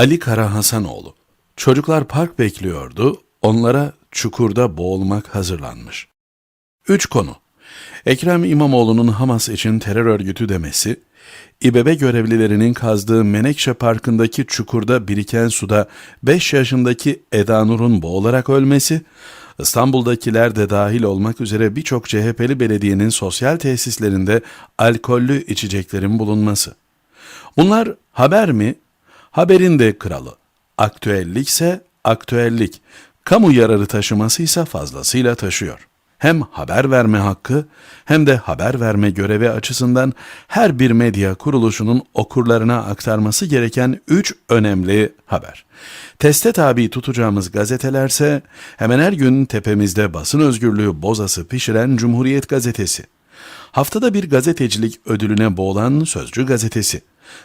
Ali Kara Hasanoğlu. Çocuklar park bekliyordu, onlara çukurda boğulmak hazırlanmış. 3 konu. Ekrem İmamoğlu'nun Hamas için terör örgütü demesi, İBB görevlilerinin kazdığı Menekşe Parkı'ndaki çukurda biriken suda 5 yaşındaki Eda Nur'un boğularak ölmesi, İstanbul'dakiler de dahil olmak üzere birçok CHP'li belediyenin sosyal tesislerinde alkollü içeceklerin bulunması. Bunlar haber mi? Haberin de kralı. Aktüellikse aktüellik. Kamu yararı taşıması ise fazlasıyla taşıyor. Hem haber verme hakkı hem de haber verme görevi açısından her bir medya kuruluşunun okurlarına aktarması gereken üç önemli haber. Teste tabi tutacağımız gazetelerse hemen her gün tepemizde basın özgürlüğü bozası pişiren Cumhuriyet Gazetesi. Haftada bir gazetecilik ödülüne boğulan Sözcü Gazetesi.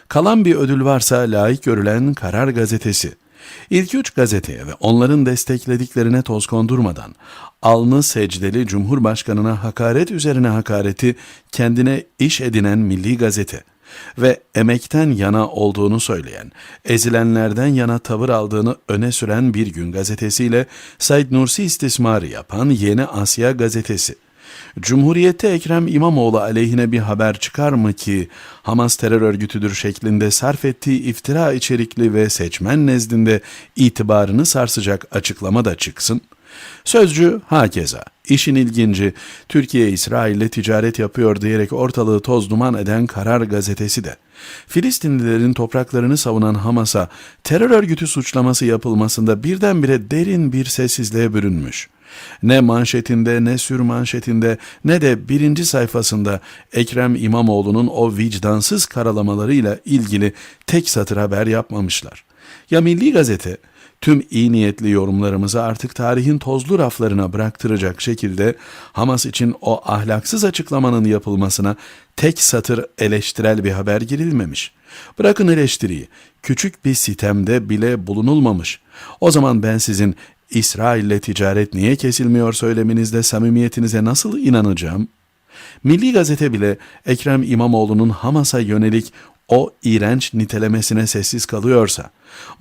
Kalan bir ödül varsa layık görülen Karar Gazetesi. İlk üç gazeteye ve onların desteklediklerine toz kondurmadan alnı secdeli Cumhurbaşkanına hakaret üzerine hakareti kendine iş edinen Milli Gazete ve emekten yana olduğunu söyleyen, ezilenlerden yana tavır aldığını öne süren Bir Gün gazetesiyle Said Nursi istismarı yapan Yeni Asya gazetesi. Cumhuriyette Ekrem İmamoğlu aleyhine bir haber çıkar mı ki Hamas terör örgütüdür şeklinde sarf ettiği iftira içerikli ve seçmen nezdinde itibarını sarsacak açıklama da çıksın? Sözcü hakeza. İşin ilginci Türkiye İsrail'le ticaret yapıyor diyerek ortalığı toz duman eden Karar gazetesi de Filistinlilerin topraklarını savunan Hamas'a terör örgütü suçlaması yapılmasında birdenbire derin bir sessizliğe bürünmüş. Ne manşetinde ne sür manşetinde ne de birinci sayfasında Ekrem İmamoğlu'nun o vicdansız karalamalarıyla ilgili tek satır haber yapmamışlar. Ya Milli Gazete tüm iyi niyetli yorumlarımızı artık tarihin tozlu raflarına bıraktıracak şekilde Hamas için o ahlaksız açıklamanın yapılmasına tek satır eleştirel bir haber girilmemiş. Bırakın eleştiriyi, küçük bir sitemde bile bulunulmamış. O zaman ben sizin İsrail'le ticaret niye kesilmiyor söyleminizde samimiyetinize nasıl inanacağım? Milli Gazete bile Ekrem İmamoğlu'nun Hamas'a yönelik o iğrenç nitelemesine sessiz kalıyorsa,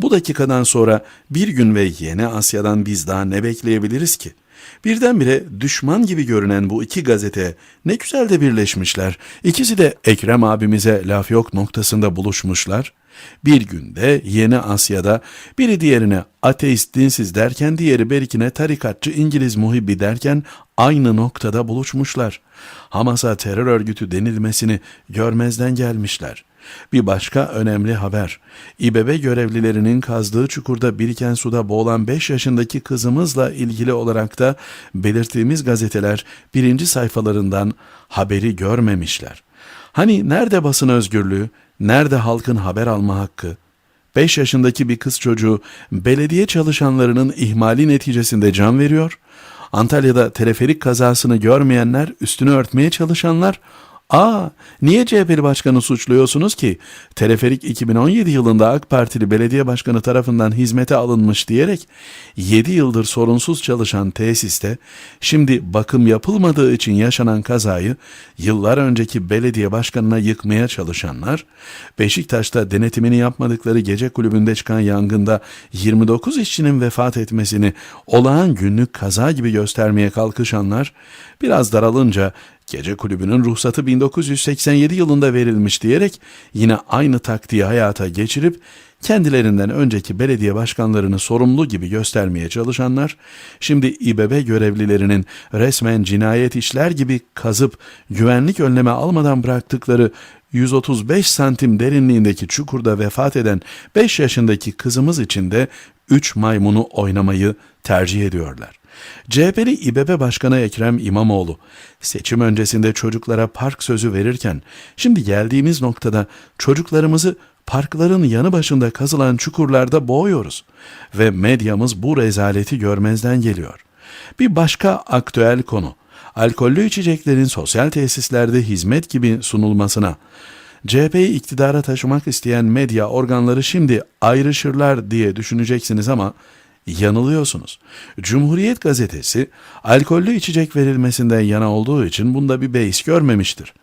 bu dakikadan sonra bir gün ve Yeni Asya'dan biz daha ne bekleyebiliriz ki? Birdenbire düşman gibi görünen bu iki gazete ne güzel de birleşmişler. İkisi de Ekrem abimize laf yok noktasında buluşmuşlar. Bir günde Yeni Asya'da biri diğerine ateist dinsiz derken diğeri berikine tarikatçı İngiliz muhibbi derken aynı noktada buluşmuşlar. Hamas'a terör örgütü denilmesini görmezden gelmişler. Bir başka önemli haber. İBB görevlilerinin kazdığı çukurda biriken suda boğulan 5 yaşındaki kızımızla ilgili olarak da belirttiğimiz gazeteler birinci sayfalarından haberi görmemişler. Hani nerede basın özgürlüğü, nerede halkın haber alma hakkı? 5 yaşındaki bir kız çocuğu belediye çalışanlarının ihmali neticesinde can veriyor. Antalya'da teleferik kazasını görmeyenler, üstünü örtmeye çalışanlar Aa, niye CHP'li başkanı suçluyorsunuz ki? Teleferik 2017 yılında AK Partili belediye başkanı tarafından hizmete alınmış diyerek 7 yıldır sorunsuz çalışan tesiste şimdi bakım yapılmadığı için yaşanan kazayı yıllar önceki belediye başkanına yıkmaya çalışanlar, Beşiktaş'ta denetimini yapmadıkları gece kulübünde çıkan yangında 29 işçinin vefat etmesini olağan günlük kaza gibi göstermeye kalkışanlar, biraz daralınca Gece kulübünün ruhsatı 1987 yılında verilmiş diyerek yine aynı taktiği hayata geçirip kendilerinden önceki belediye başkanlarını sorumlu gibi göstermeye çalışanlar, şimdi İBB görevlilerinin resmen cinayet işler gibi kazıp güvenlik önleme almadan bıraktıkları 135 santim derinliğindeki çukurda vefat eden 5 yaşındaki kızımız için de 3 maymunu oynamayı tercih ediyorlar. CHP'li İBB Başkanı Ekrem İmamoğlu seçim öncesinde çocuklara park sözü verirken şimdi geldiğimiz noktada çocuklarımızı parkların yanı başında kazılan çukurlarda boğuyoruz ve medyamız bu rezaleti görmezden geliyor. Bir başka aktüel konu alkollü içeceklerin sosyal tesislerde hizmet gibi sunulmasına CHP'yi iktidara taşımak isteyen medya organları şimdi ayrışırlar diye düşüneceksiniz ama Yanılıyorsunuz. Cumhuriyet gazetesi alkollü içecek verilmesinden yana olduğu için bunda bir beis görmemiştir.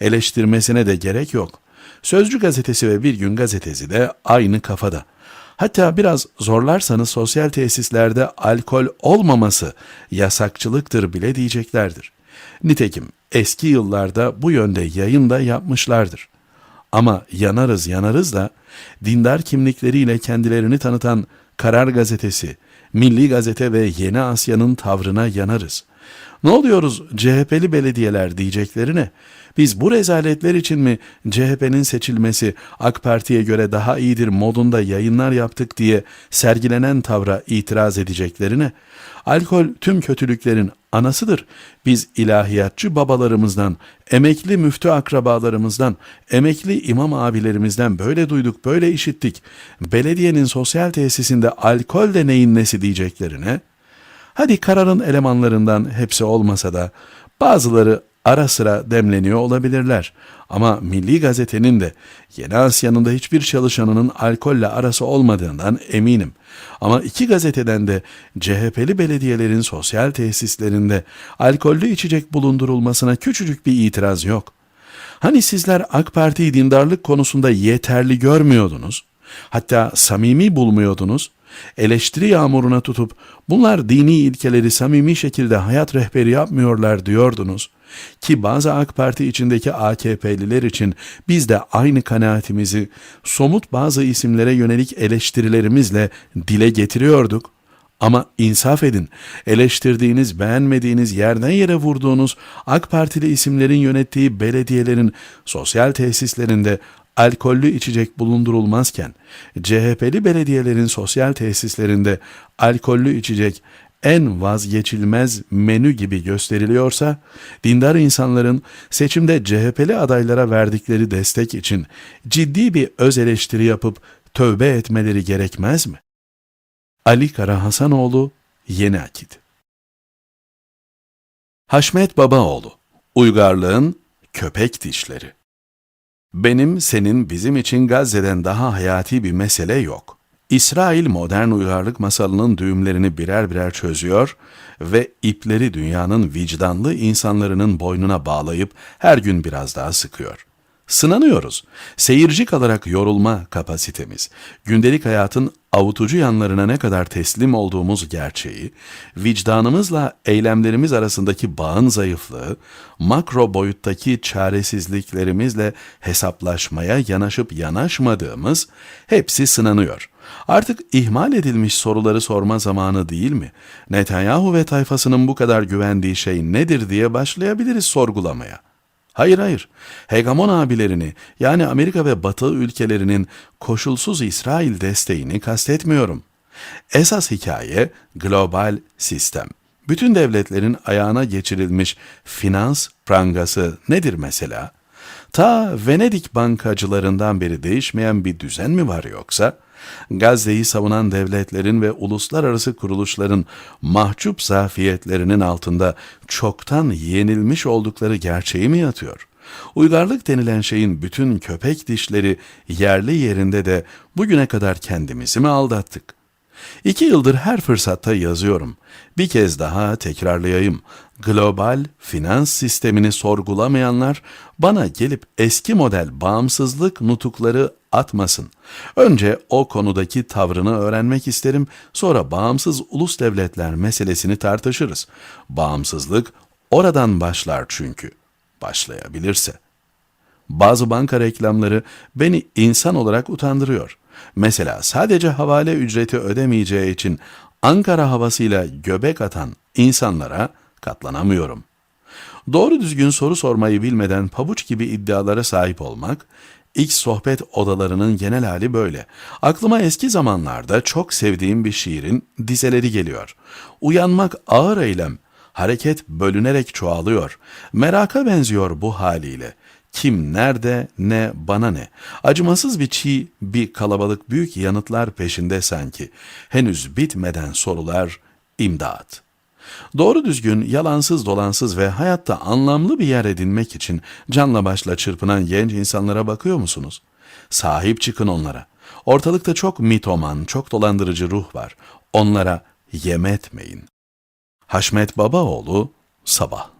Eleştirmesine de gerek yok. Sözcü gazetesi ve Bir Gün gazetesi de aynı kafada. Hatta biraz zorlarsanız sosyal tesislerde alkol olmaması yasakçılıktır bile diyeceklerdir. Nitekim eski yıllarda bu yönde yayın da yapmışlardır. Ama yanarız yanarız da dindar kimlikleriyle kendilerini tanıtan Karar Gazetesi, Milli Gazete ve Yeni Asya'nın tavrına yanarız. Ne oluyoruz CHP'li belediyeler diyeceklerine, biz bu rezaletler için mi CHP'nin seçilmesi AK Parti'ye göre daha iyidir modunda yayınlar yaptık diye sergilenen tavra itiraz edeceklerine, alkol tüm kötülüklerin anasıdır. Biz ilahiyatçı babalarımızdan, emekli müftü akrabalarımızdan, emekli imam abilerimizden böyle duyduk, böyle işittik. Belediyenin sosyal tesisinde alkol de neyin nesi diyeceklerine, Hadi kararın elemanlarından hepsi olmasa da bazıları ara sıra demleniyor olabilirler. Ama Milli Gazete'nin de Yeni Asya'nın da hiçbir çalışanının alkolle arası olmadığından eminim. Ama iki gazeteden de CHP'li belediyelerin sosyal tesislerinde alkollü içecek bulundurulmasına küçücük bir itiraz yok. Hani sizler AK Parti'yi dindarlık konusunda yeterli görmüyordunuz? Hatta samimi bulmuyordunuz? eleştiri yağmuruna tutup bunlar dini ilkeleri samimi şekilde hayat rehberi yapmıyorlar diyordunuz. Ki bazı AK Parti içindeki AKP'liler için biz de aynı kanaatimizi somut bazı isimlere yönelik eleştirilerimizle dile getiriyorduk. Ama insaf edin, eleştirdiğiniz, beğenmediğiniz, yerden yere vurduğunuz AK Partili isimlerin yönettiği belediyelerin sosyal tesislerinde alkollü içecek bulundurulmazken CHP'li belediyelerin sosyal tesislerinde alkollü içecek en vazgeçilmez menü gibi gösteriliyorsa, dindar insanların seçimde CHP'li adaylara verdikleri destek için ciddi bir öz eleştiri yapıp tövbe etmeleri gerekmez mi? Ali Kara Hasanoğlu, Yeni Akit Haşmet Babaoğlu, Uygarlığın Köpek Dişleri benim, senin, bizim için Gazze'den daha hayati bir mesele yok. İsrail modern uygarlık masalının düğümlerini birer birer çözüyor ve ipleri dünyanın vicdanlı insanlarının boynuna bağlayıp her gün biraz daha sıkıyor. Sınanıyoruz. Seyirci kalarak yorulma kapasitemiz, gündelik hayatın avutucu yanlarına ne kadar teslim olduğumuz gerçeği, vicdanımızla eylemlerimiz arasındaki bağın zayıflığı, makro boyuttaki çaresizliklerimizle hesaplaşmaya yanaşıp yanaşmadığımız hepsi sınanıyor. Artık ihmal edilmiş soruları sorma zamanı değil mi? Netanyahu ve tayfasının bu kadar güvendiği şey nedir diye başlayabiliriz sorgulamaya.'' Hayır hayır. Hegemon abilerini yani Amerika ve Batı ülkelerinin koşulsuz İsrail desteğini kastetmiyorum. Esas hikaye global sistem. Bütün devletlerin ayağına geçirilmiş finans prangası nedir mesela? Ta Venedik bankacılarından beri değişmeyen bir düzen mi var yoksa?'' Gazze'yi savunan devletlerin ve uluslararası kuruluşların mahcup zafiyetlerinin altında çoktan yenilmiş oldukları gerçeği mi yatıyor? Uygarlık denilen şeyin bütün köpek dişleri yerli yerinde de bugüne kadar kendimizi mi aldattık? İki yıldır her fırsatta yazıyorum. Bir kez daha tekrarlayayım. Global finans sistemini sorgulamayanlar bana gelip eski model bağımsızlık nutukları atmasın. Önce o konudaki tavrını öğrenmek isterim, sonra bağımsız ulus devletler meselesini tartışırız. Bağımsızlık oradan başlar çünkü. Başlayabilirse. Bazı banka reklamları beni insan olarak utandırıyor. Mesela sadece havale ücreti ödemeyeceği için Ankara havasıyla göbek atan insanlara katlanamıyorum. Doğru düzgün soru sormayı bilmeden pabuç gibi iddialara sahip olmak, X sohbet odalarının genel hali böyle. Aklıma eski zamanlarda çok sevdiğim bir şiirin dizeleri geliyor. Uyanmak ağır eylem, hareket bölünerek çoğalıyor. Meraka benziyor bu haliyle. Kim nerede ne bana ne. Acımasız bir çiğ bir kalabalık büyük yanıtlar peşinde sanki. Henüz bitmeden sorular imdat. Doğru düzgün, yalansız dolansız ve hayatta anlamlı bir yer edinmek için canla başla çırpınan genç insanlara bakıyor musunuz? Sahip çıkın onlara. Ortalıkta çok mitoman, çok dolandırıcı ruh var. Onlara yem etmeyin. Haşmet Babaoğlu, Sabah